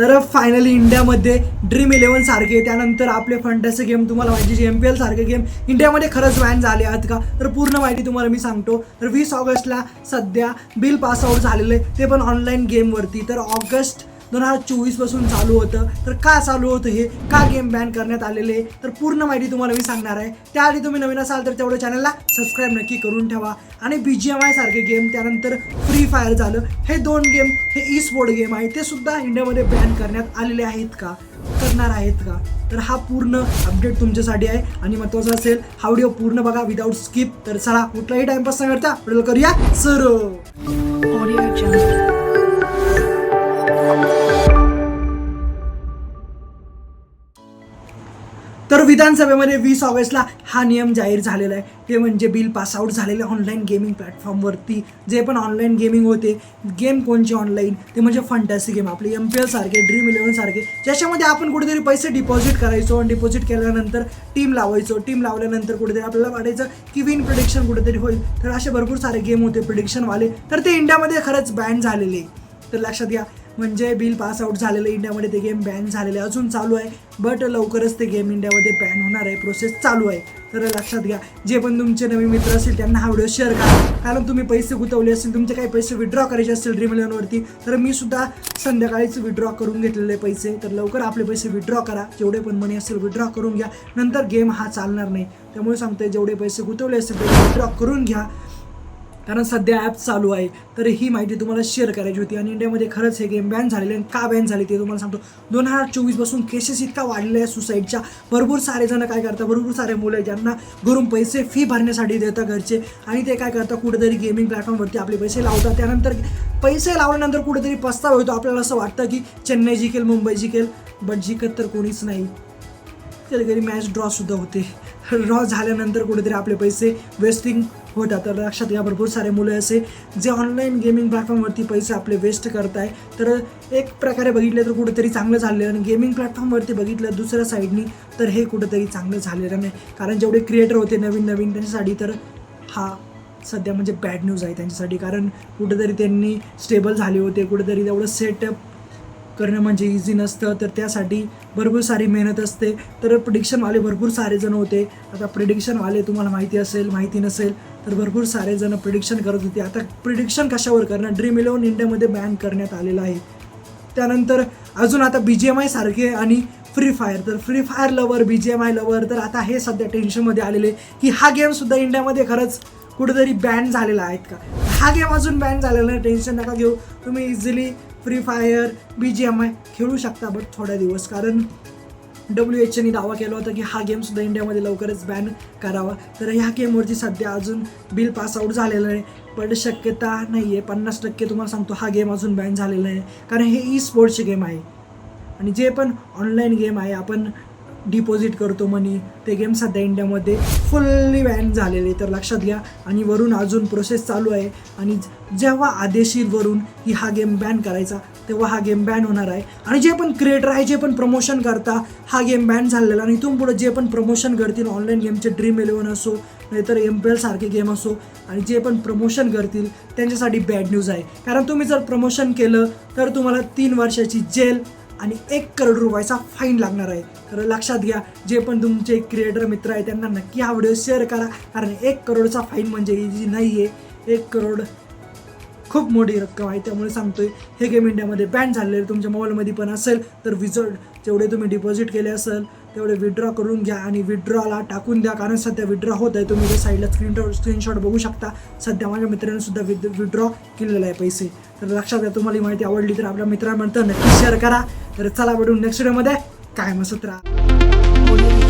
तर फायनली इंडियामध्ये dream eleven सारखे त्यानंतर आपले फंडाचे गेम तुम्हाला माहिती जे एम पी एल सारखे गेम इंडियामध्ये खरंच बॅन झाले आहेत का? तर पूर्ण माहिती तुम्हाला मी सांगतो. तर वीस ऑगस्टला सध्या बिल पास आउट झालेलं आहे. ते पण ऑनलाईन गेमवरती तर ऑगस्ट दोन हजार चोवीसपासून चालू होतं. तर का चालू होतं हे? का गेम बॅन करण्यात आलेले आहे? तर पूर्ण माहिती तुम्हाला मी सांगणार आहे. त्याआधी तुम्ही नवीन असाल तर तेवढं चॅनलला सबस्क्राईब नक्की करून ठेवा. आणि बी जी एम आय सारखे गेम त्यानंतर फ्री फायर झालं. हे दोन गेम हे ई स्पोर्ट गेम आहे. ते सुद्धा इंडियामध्ये बॅन करण्यात आलेले आहेत का? करणार आहेत का? तर हा पूर्ण अपडेट तुमच्यासाठी आहे. आणि महत्त्वाचा असेल हा व्हिडिओ पूर्ण बघा. विदाऊट स्किप तर चला कुठलाही टाइमपास न करता व्हिडिओ करूया. सर! विधानसभेमध्ये वीस ऑगस्टला हा नियम जाहीर झालेला आहे. ते म्हणजे बिल पास आउट झालेले ऑनलाईन गेमिंग प्लॅटफॉर्मवरती जे पण ऑनलाईन गेमिंग होते गेम कोणचे ऑनलाईन ते म्हणजे फंटॅसी गेम आपले एम पी एल सारखे ड्रीम इलेव्हन सारखे ज्याच्यामध्ये आपण कुठेतरी पैसे डिपॉझिट करायचो आणि डिपॉझिट केल्यानंतर टीम लावायचो. टीम लावल्यानंतर कुठेतरी आपल्याला वाटायचं की विन प्रिडिक्शन कुठेतरी होईल. तर असे भरपूर सारे गेम होते प्रिडिक्शनवाले तर ते इंडियामध्ये खरंच बॅन झालेले. तर लक्षात घ्या म्हणजे बिल पास आउट झालेलं इंडियामध्ये ते गेम बॅन झालेले अजून चालू आहे बट लवकरच ते गेम इंडियामध्ये बॅन होणार आहे. प्रोसेस चालू आहे. तर लक्षात घ्या जे पण तुमचे नवीन मित्र असतील त्यांना हा व्हिडिओ शेअर करा. कारण तुम्ही पैसे गुंतवले असतील तुमचे काही पैसे विड्रॉ करायचे असतील ड्रीम तर मी सुद्धा संध्याकाळीच विड्रॉ करून घेतलेले पैसे. तर लवकर आपले पैसे विड्रॉ करा. जेवढे पण मनी असेल विड्रॉ करून घ्या. नंतर गेम हा चालणार नाही. त्यामुळे सांगते जेवढे पैसे गुंतवले असतील ते विड्रॉ करून घ्या. कारण सध्या ॲप चालू आहे. तर ही माहिती तुम्हाला शेअर करायची होती. आणि इंडियामध्ये खरंच हे गेम बॅन झालेले आणि का बॅन झाले ते तुम्हाला सांगतो. दोन हजार चोवीसपासून केसेस इतका वाढलेला आहे सुसाईडच्या भरपूर सारे जण काय करतात? भरपूर सारे मुलं आहेत ज्यांना घरून पैसे फी भरण्यासाठी देतात घरचे. आणि ते काय करतात? कुठेतरी गेमिंग प्लॅटफॉर्मवरती आपले पैसे लावतात. त्यानंतर पैसे लावल्यानंतर कुठेतरी पस्ताव होतो. आपल्याला असं वाटतं की चेन्नई जिकेल मुंबई जिकेल बट जिकत तर कोणीच नाही. कधी कधी मॅच ड्रॉसुद्धा होते. लॉस झाल्यानंतर कुठेतरी आपले पैसे वेस्टिंग होतात. तर लक्षात घ्या भरपूर सारे मुलं असे जे ऑनलाईन गेमिंग प्लॅटफॉर्मवरती पैसे आपले वेस्ट करताय. तर एक प्रकारे बघितलं तर कुठेतरी चांगलं झालं आणि गेमिंग प्लॅटफॉर्मवरती बघितलं दुसऱ्या साईडनी तर हे कुठेतरी चांगलं झालेलं नाही. कारण जेवढे क्रिएटर होते नवीन नवीन त्यांच्यासाठी तर हा सध्या म्हणजे बॅड न्यूज आहे त्यांच्यासाठी. कारण कुठेतरी त्यांनी स्टेबल झाले होते कुठेतरी तेवढं सेटअप करणं म्हणजे इझी नसतं. तर त्यासाठी भरपूर सारी मेहनत असते. तर प्रिडिक्शनवाले भरपूर सारे जण होते. आता प्रिडिक्शनवाले तुम्हाला माहिती असेल माहिती नसेल तर भरपूर सारे जण प्रिडिक्शन करत होते. आता प्रिडिक्शन कशावर करणं ड्रीम इलेव्हन इंडियामध्ये बॅन करण्यात आलेलं आहे. त्यानंतर अजून आता बी जी एम आय सारखे आणि फ्री फायर तर free fire lover B G M I lover तर आता हे सध्या टेन्शनमध्ये आलेले की हा गेमसुद्धा इंडियामध्ये खरंच कुठेतरी बॅन झालेला आहेत का? हा गेम अजून बॅन झालेला नाही. टेन्शन नका घेऊ. तुम्ही easily free fire B G M I खेळू शकता बट थोड्या दिवस. कारण डब्ल्यू एच एचने दावा केला होता की हा गेमसुद्धा इंडियामध्ये लवकरच बॅन करावा. तर ह्या गेमवरती सध्या अजून बिल पास आउट झालेलं आहे पण शक्यता नाही आहे पन्नास टक्के तुम्हाला सांगतो हा गेम अजून बॅन झालेला आहे कारण हे ई स्पोर्ट्सचे गेम आहे. आणि जे पण ऑनलाईन गेम आहे आपण डिपॉझिट करतो मनी ते गेम सध्या इंडियामध्ये फुल्ली बॅन झालेले तर लक्षात घ्या. आणि वरून अजून प्रोसेस चालू आहे. आणि जेव्हा आदेश येईल वरून की हा गेम बॅन करायचा तेव्हा हा गेम बॅन होणार आहे. आणि जे पण क्रिएटर आहे जे पण प्रमोशन करता हा गेम बॅन झालेला आणि इथून पुढे जे पण प्रमोशन करतील ऑनलाईन गेमचे ड्रीम इलेव्हन असो नाहीतर एम पी एलसारखे गेम असो आणि जे पण प्रमोशन करतील त्यांच्यासाठी बॅड न्यूज आहे. कारण तुम्ही जर प्रमोशन केलं तर तुम्हाला तीन वर्षाची जेल आणि एक करोड रुपयाचा फाईन लागणार आहे. तर लक्षात घ्या जे पण तुमचे क्रिएटर मित्र आहे त्यांना नक्की हा व्हिडिओ शेअर करा. कारण एक करोडचा फाईन म्हणजे इझी नाही आहे एक करोड खूप मोठी रक्कम आहे. त्यामुळे सांगतोय हे गेम इंडियामध्ये बॅन झालेले आहे. तुमच्या मोबाईलमध्ये पण असेल तर विजर्ड जेवढे तुम्ही डिपॉझिट केले असेल तेवढे विड्रॉ करून घ्या आणि विड्रॉला टाकून द्या. कारण सध्या विड्रॉ होत आहे. तुम्ही त्या साईडला स्क्रीन स्क्रीनशॉट बघू शकता. सध्या माझ्या मित्रांनी सुद्धा विद विड्रॉ केलेला आहे पैसे. तर लक्षात घ्या तुम्हाला ही माहिती आवडली तर आपल्या मित्रांपर्यंत नक्की शेअर करा. तर चला भेटून नेक्स्ट व्हिडिओमध्ये काय मस्त राहा.